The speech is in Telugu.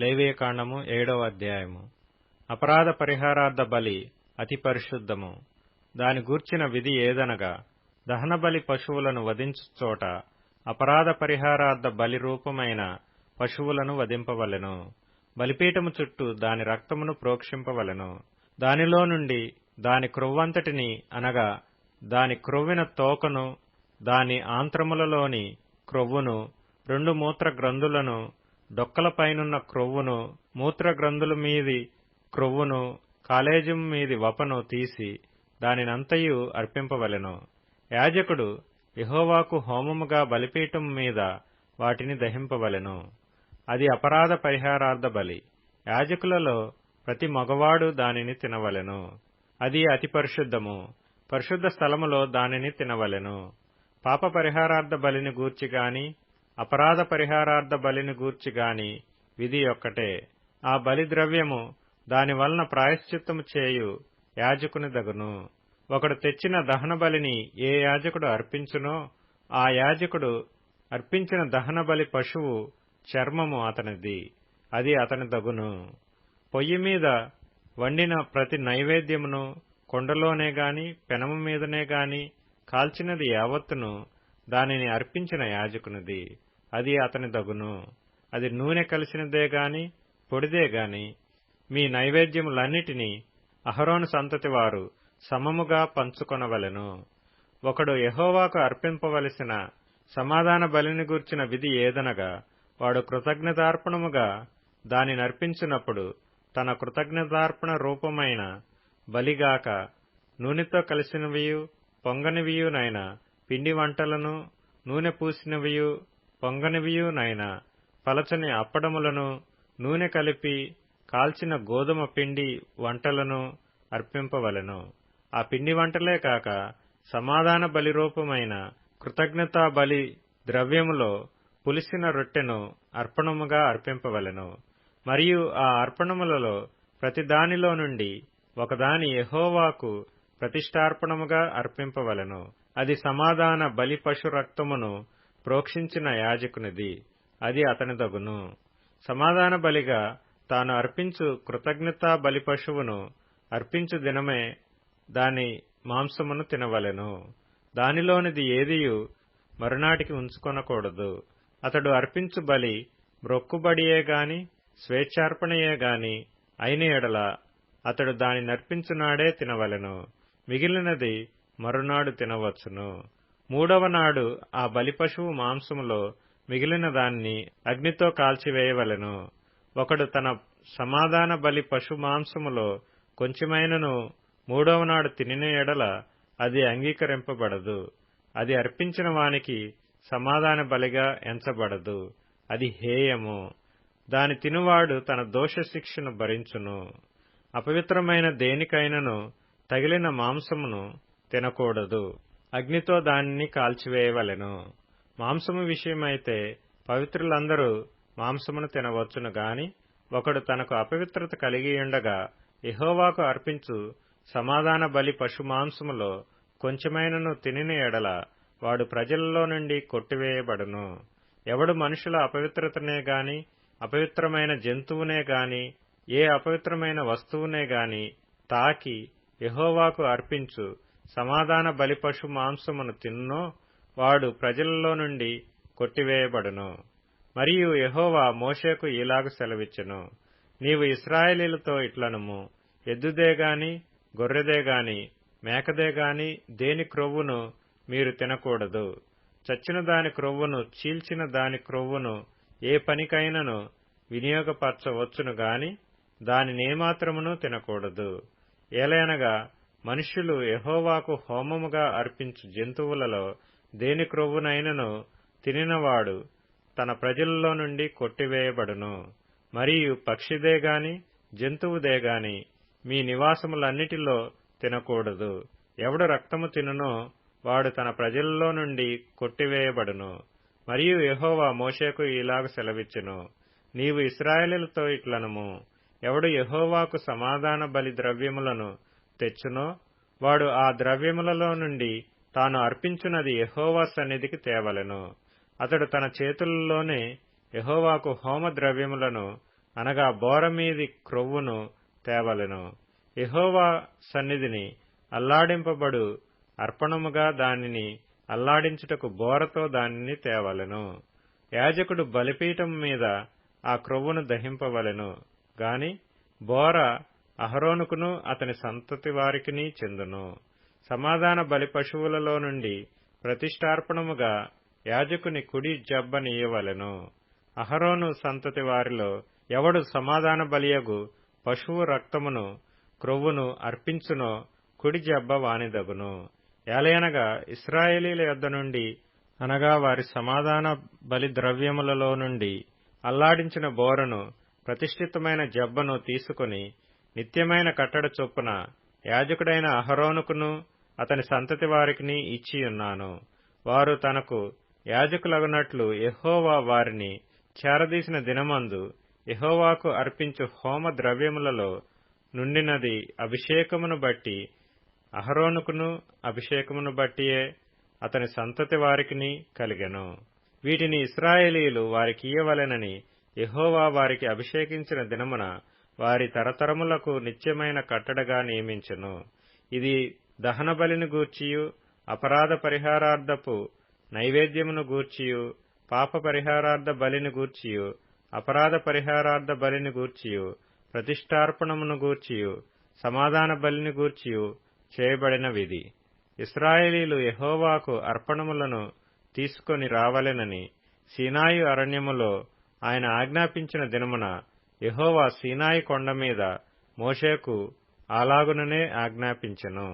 లేవియకాండము ఏడవ అధ్యాయము. అపరాధ పరిహారార్థ బలి అతి పరిశుద్ధము. దాని గూర్చిన విధి ఏదనగా దహనబలి పశువులను వధించు చోట అపరాధ పరిహారార్థ బలి రూపమైన పశువులను వధింపవలెను. బలిపీఠము చుట్టూ దాని రక్తమును ప్రోక్షింపవలెను. దానిలో నుండి దాని క్రొవ్వంతటిని అనగా దాని క్రొవ్విన తోకను దాని ఆంత్రములలోని క్రొవ్వును రెండు మూత్ర గ్రంథులను డొక్కలపైనున్న క్రొవ్వును మూత్రగ్రంథుల మీది క్రొవ్వును కాలేజం మీది వపను తీసి దానినంతయు అర్పింపవలెను. యాజకుడు యహోవాకు హోమముగా బలిపీఠం మీద వాటిని దహింపవలెను. అది అపరాధ పరిహారార్థ బలి. యాజకులలో ప్రతి మగవాడు దానిని తినవలెను. అది అతి పరిశుద్ధము. పరిశుద్ధ స్థలములో దానిని తినవలెను. పాప పరిహారార్థ బలిని గూర్చి గాని అపరాధ పరిహారార్థ బలిని గూర్చి గాని విధి ఒక్కటే. ఆ బలి ద్రవ్యము దాని వలన ప్రాయశ్చిత్తము చేయు యాజకుని దగును ఒకడు తెచ్చిన దహన బలిని ఏ యాజకుడు అర్పించునో ఆ యాజకుడు అర్పించిన దహన బలి పశువు చర్మము అతనిది. అది అతని దగును పొయ్యి మీద వండిన ప్రతి నైవేద్యమును కొండలోనే గాని పెనము మీదనే గాని కాల్చినది యావత్తును దానిని అర్పించిన యాజకునిది. అది అతని దగును అది నూనె కలిసినదే గాని పొడిదే గాని మీ నైవేద్యములన్నిటినీ అహరోను సంతతి వారు సమముగా పంచుకొనవలెను. ఒకడు యహోవాకు అర్పింపవలసిన సమాధాన బలిని గూర్చిన విధి ఏదనగా వాడు కృతజ్ఞతార్పణముగా దాని నర్పించినప్పుడు తన కృతజ్ఞతార్పణ రూపమైన బలిగాక నూనెతో కలిసినవియు పొంగనివియునైన పిండి వంటలను నూనె పూసినవియు పొంగనివియునైన పలచని అప్పడములను నూనె కలిపి కాల్చిన గోధుమ పిండి వంటలను అర్పింపవలెను. ఆ పిండి వంటలే కాక సమాధాన బలి రూపమైన కృతజ్ఞతా బలి ద్రవ్యములో పులిసిన రొట్టెను అర్పణముగా అర్పింపవలెను. మరియు ఆ అర్పణములలో ప్రతిదానిలో నుండి ఒకదాని యహోవాకు ప్రతిష్టార్పణముగా అర్పింపవలెను. అది సమాధాన బలి పశు రక్తమును ప్రోక్షించిన యాజకునిది అది అతనిదగును. సమాధాన బలిగా తాను అర్పించు కృతజ్ఞతా బలి పశువును అర్పించు దినమే దాని మాంసమును తినవలెను. దానిలోనిది ఏదియు మరునాటికి ఉంచుకొనకూడదు. అతడు అర్పించు బలి మ్రొక్కుబడియే గాని స్వేచ్ఛార్పణయే గాని అయిన ఎడల అతడు దాని నర్పించునాడే తినవలెను. మిగిలినది మరునాడు తినవచ్చును. మూడవ నాడు ఆ బలి పశువు మాంసములో మిగిలిన దాన్ని అగ్నితో కాల్చివేయవలెను. ఒకడు తన సమాధాన బలి పశు మాంసములో కొంచెమైనను మూడవ నాడు తినిన ఎడల అది అంగీకరింపబడదు. అది అర్పించిన వానికి సమాధాన బలిగా ఎంచబడదు. అది హేయము. దాని తినువాడు తన దోష శిక్షను భరించును. అపవిత్రమైన దేనికైనను తగిలిన మాంసమును తినకూడదు. అగ్నితో దానిని కాల్చివేయవలెను. మాంసము విషయమైతే పవిత్రులందరూ మాంసమును తినవచ్చును గాని ఒకడు తనకు అపవిత్రత కలిగి ఉండగా ఇహోవాకు అర్పించు సమాధాన బలి పశు మాంసములో కొంచెమైనను తినిన ఎడల వాడు ప్రజలలో నుండి కొట్టివేయబడును. ఎవడు మనుషుల అపవిత్రతనే గాని అపవిత్రమైన జంతువునే గాని ఏ అపవిత్రమైన వస్తువునే గాని తాకి యహోవాకు అర్పించు సమాధాన బలి పశు మాంసమును తిన్నో వాడు ప్రజలలో నుండి కొట్టివేయబడును. మరియు యహోవా మోషేకు ఇలాగు సెలవిచ్చెను నీవు ఇస్రాయేలీలతో ఇట్లనుము ఎద్దుదే గొర్రెదేగాని గొర్రెదే మేకదే దేని క్రొవ్వును మీరు తినకూడదు. చచ్చిన దాని క్రొవ్వును చీల్చిన దాని క్రొవ్వును ఏ పనికైనను వినియోగపరచవచ్చును గాని దానినేమాత్రమును తినకూడదు. ఏలయనగా మనుష్యులు ఎహోవాకు హోమముగా అర్పించు జంతువులలో దేని క్రొవ్వునైనను తినినవాడు తన ప్రజలలో నుండి కొట్టివేయబడును. మరియు పక్షిదే జంతువుదేగాని జంతువుదే మీ నివాసములన్నిటిలో తినకూడదు. ఎవడు రక్తము తినునో వాడు తన ప్రజలలో నుండి కొట్టివేయబడును. మరియు యహోవా మోషేకు ఇలాగ సెలవిచ్చెను నీవు ఇస్రాయేలులతో ఇట్లనము. ఎవడు యహోవాకు సమాధాన బలి ద్రవ్యములను తెచ్చునో? వాడు ఆ ద్రవ్యములలో నుండి తాను అర్పించున్నది యహోవా సన్నిధికి తేవలెను. అతడు తన చేతులలోనే యహోవాకు హోమ ద్రవ్యములను అనగా బోరమీది క్రొవ్వును తేవలెను. యహోవా సన్నిధిని అల్లాడింపబడు అర్పణముగా దానిని అల్లాడించుటకు బోరతో దానిని తేవలెను. యాజకుడు బలిపీఠం మీద ఆ క్రొవ్వును దహింపవలెను. గాని బోర అహరోనుకును అతని సంతతి వారికిని చెందును. సమాధాన బలి పశువులలో నుండి ప్రతిష్టార్పణముగా యాజకుని కుడి జబ్బనియ్యవలెను. అహరోను సంతతి వారిలో ఎవడు సమాధాన బలియగు పశువు రక్తమును క్రొవ్వును అర్పించునో కుడి జబ్బ వానిదగును. ఏలయనగా ఇస్రాయేలీల యొద్ద నుండి అనగా వారి సమాధాన బలి ద్రవ్యములలో నుండి అల్లాడించిన బోరను ప్రతిష్ఠితమైన జబ్బను తీసుకుని నిత్యమైన కట్టడ చొప్పున యాజకుడైన అహరోనుకును అతని సంతతి వారికిని ఇచ్చియున్నాను వారు తనకు యాజకులగునట్లు ఎహోవా వారిని చేరదీసిన దినమందు ఎహోవాకు అర్పించు హోమ ద్రవ్యములలో నుండినది అభిషేకమును బట్టి అహరోనుకును అభిషేకమును బట్టియే అతని సంతతి వారికిని కలిగెను. వీటిని ఇస్రాయేలీలు వారికియ్యవలెనని ఎహోవా వారికి అభిషేకించిన దినమున వారి తరతరములకు నిత్యమైన కట్టడగా నియమించెను. ఇది దహన బలిని గూర్చియు అపరాధ పరిహారార్థపు నైవేద్యమును గూర్చియు పాప పరిహారార్థ బలిని గూర్చియు అపరాధ పరిహారార్థ బలిని గూర్చియు ప్రతిష్టార్పణమును గూర్చియు సమాధాన బలిని గూర్చియు చేయబడిన విధి. ఇస్రాయేలీలు ఎహోవాకు అర్పణములను తీసుకొని రావలెనని సీనాయు అరణ్యములో ఆయన ఆజ్ఞాపించిన దినమున యహోవా సీనాయి కొండ మీద మోషేకు అలాగుననే ఆజ్ఞాపించెను.